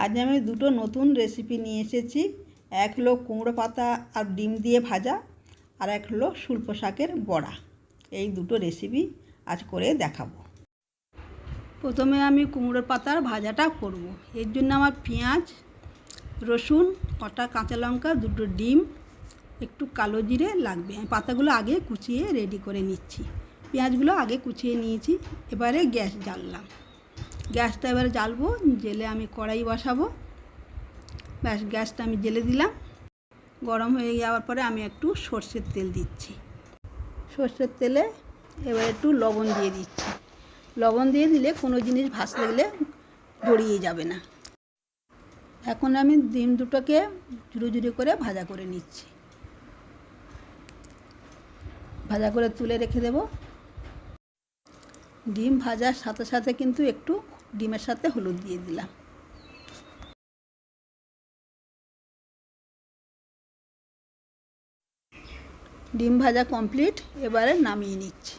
আজ আমি দুটো নতুন রেসিপি নিয়ে এসেছি। এক হলো কুমড়ো পাতা আর ডিম দিয়ে ভাজা আর এক হলো শুল্প শাকের বড়া। এই দুটো রেসিপি আজ করে দেখাবো। প্রথমে আমি কুমড়োর পাতার ভাজাটা করব। এর জন্য আমার পেঁয়াজ, রসুন, কটা কাঁচা লঙ্কা, দুটো ডিম, একটু কালো জিরে লাগবে। আমি পাতাগুলো আগে কুচিয়ে রেডি করে নিচ্ছি। পেঁয়াজগুলো আগে কুচিয়ে নিয়েছি। এবারে গ্যাস জ্বাললাম। গ্যাসটা এবারে জ্বালবো, জেলে আমি কড়াই বসাবো। ব্যাস, গ্যাসটা আমি জেলে দিলাম। গরম হয়ে যাওয়ার পরে আমি একটু সর্ষের তেল দিচ্ছি। সর্ষের তেলে এবার একটু লবণ দিয়ে দিচ্ছি। লবণ দিয়ে দিলে কোনো জিনিস ভাসতে গেলে জড়িয়ে যাবে না। এখন আমি ডিম দুটোকে ঝুড়ো ঝুড়ো করে ভাজা করে নিচ্ছি। ভাজা করে তুলে রেখে দেব। ডিম ভাজার সাথে সাথে কিন্তু একটু ডিমের সাথে হলুদ দিয়ে দিলাম। ডিম ভাজা কমপ্লিট, এবারে নামিয়ে নিচ্ছি।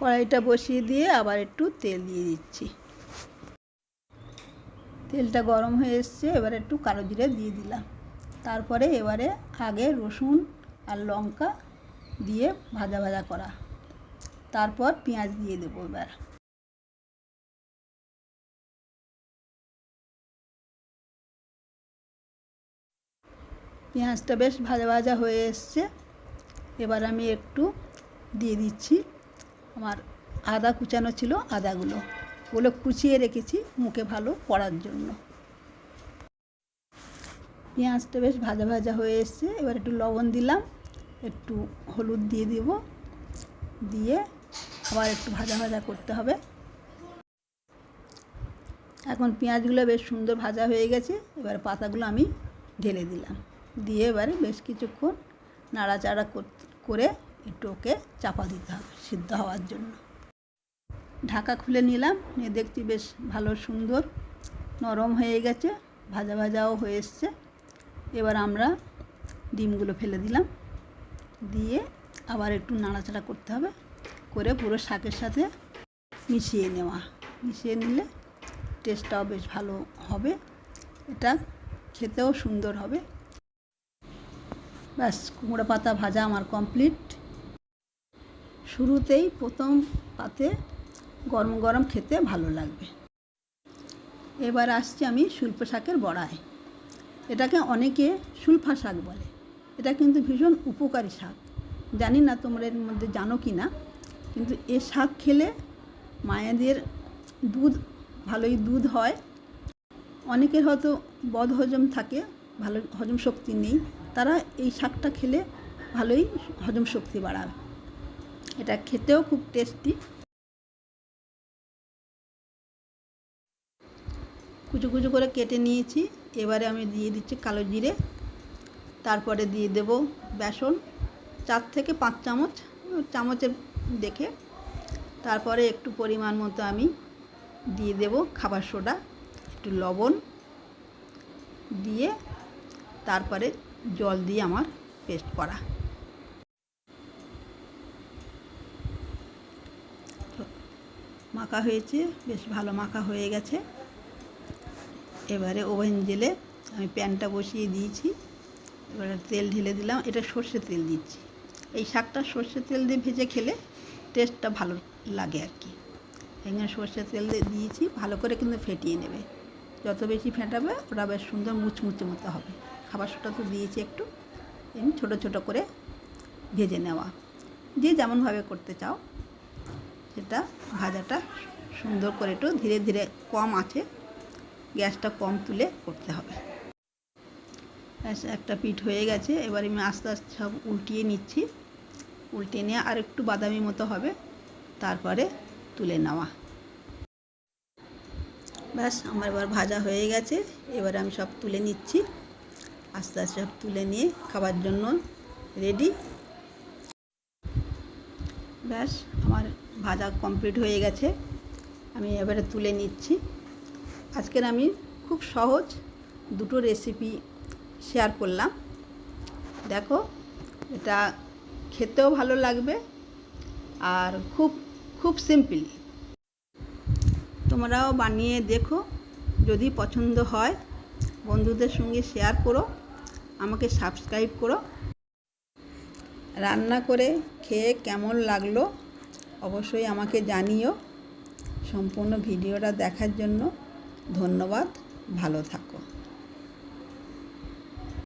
কড়াইটা বসিয়ে দিয়ে আবার একটু তেল দিয়ে দিচ্ছি। তেলটা গরম হয়ে এসছে, এবার একটু কালো জিরে দিয়ে দিলাম। তারপরে এবারে আগে রসুন আর লঙ্কা দিয়ে ভাজা ভাজা করা। তারপর পেঁয়াজ দিয়ে দেবো এবার। পেঁয়াজটা বেশ ভাজা ভাজা হয়ে এসছে। এবার আমি একটু দিয়ে দিচ্ছি আমার আদা কুচানো ছিল আদাগুলো। ওগুলো কুচিয়ে রেখেছি মুখে ভালো পড়ার জন্য। পেঁয়াজটা বেশ ভাজা ভাজা হয়ে এসছে। এবার একটু লবণ দিলাম। একটু হলুদ দিয়ে দিব। দিয়ে আবার একটু ভাজা ভাজা করতে হবে। এখন পেঁয়াজগুলো বেশ সুন্দর ভাজা হয়ে গেছে। এবার পাতাগুলো আমি ঢেলে দিলাম। দিয়ে এবারে বেশ কিছুক্ষণ নাড়াচাড়া করে একটু ওকে চাপা দিতে হবে সিদ্ধ হওয়ার জন্য। ঢাকা খুলে নিলাম। নিয়ে দেখছি বেশ ভালো সুন্দর নরম হয়ে গেছে। ভাজা ভাজাও হয়ে এসছে। এবার আমরা ডিমগুলো ফেলে দিলাম। দিয়ে আবার একটু নাড়াচাড়া করতে হবে করে পুরো শাকের সাথে মিশিয়ে নেওয়া। মিশিয়ে নিলে টেস্টটাও বেশ ভালো হবে। এটা খেতেও সুন্দর হবে। ব্যাস, কুমড়ো পাতা ভাজা আমার কমপ্লিট শুরুতেই প্রথম পাতে গরম গরম খেতে ভালো লাগবে। এবার আসছি আমি শুল্প শাকের বড়ায়। এটাকে অনেকে শুল্ফা শাক বলে। এটা কিন্তু ভীষণ উপকারী শাক। জানি না তোমরা এর মধ্যে জানো কি না, কিন্তু এ শাক খেলে মায়েদের দুধ, ভালোই দুধ হয়। অনেকের হয়তো বদ হজম থাকে, ভালো হজম শক্তি নেই। তারা এই শাকটা খেলে ভালোই হজম শক্তি বাড়াবে এটা খেতেও খুব টেস্টি কুচু কুচু করে কেটে নিয়েছি। এবারে আমি দিয়ে দিচ্ছি কালো জিরে। তারপরে দিয়ে দেব বেসন, চার থেকে পাঁচ চামচ, চামচে দেখে। তারপরে একটু পরিমাণ মতো আমি দিয়ে দেব খাবার সোডা, একটু লবণ দিয়ে তারপরে জল দিয়ে আমার পেস্ট করা। মাখা হয়েছে, বেশ ভালো মাখা হয়ে গেছে। এবারে ওভেন জেলে আমি প্যানটা বসিয়ে দিয়েছি। এবারে তেল ঢেলে দিলাম, এটা সর্ষের তেল দিচ্ছি। এই শাকটা সর্ষের তেল দিয়ে ভেজে খেলে টেস্টটা ভালো লাগে আর কি। এখানে সর্ষের তেল দিয়ে দিয়েছি, ভালো করে কিন্তু ফেটিয়ে নেবে। যত বেশি ফেটাবে, ওটা বেশ সুন্দর মুচমুচে মতো হবে। খাবার সোটা তো দিয়েছি একটু, এমনি ছোটো ছোটো করে ভেজে নেওয়া। যে যেমনভাবে করতে চাও, সেটা ভাজাটা সুন্দর করে একটু ধীরে ধীরে কম আছে, গ্যাসটা কম তুলে করতে হবে। একটা পিঠ হয়ে গেছে। এবার আমি আস্তে আস্তে সব উল্টিয়ে নিচ্ছি। উল্টে নিয়ে আর একটু বাদামি মতো হবে। তারপরে তুলে নেওয়া। ব্যাস, আমার এবার ভাজা হয়ে গেছে। এবার আমি সব তুলে নিচ্ছি। আস্তে আস্তে সব তুলে নিয়ে খাবার জন্য রেডি ব্যাস, আমার ভাজা কমপ্লিট হয়ে গেছে। আমি এবারে তুলে নিচ্ছি। আজকের আমি খুব সহজ দুটো রেসিপি শেয়ার করলাম। দেখো, এটা খেতেও ভালো লাগবে আর খুব খুব সিম্পল তোমরাও বানিয়ে দেখো, যদি পছন্দ হয়, বন্ধুদের সঙ্গে শেয়ার করো, আমাকে সাবস্ক্রাইব করো। রান্না করে খেয়ে কেমন লাগল, অবশ্যই আমাকে জানিও। সম্পূর্ণ ভিডিওটা দেখার জন্য ধন্যবাদ, ভালো থাকো।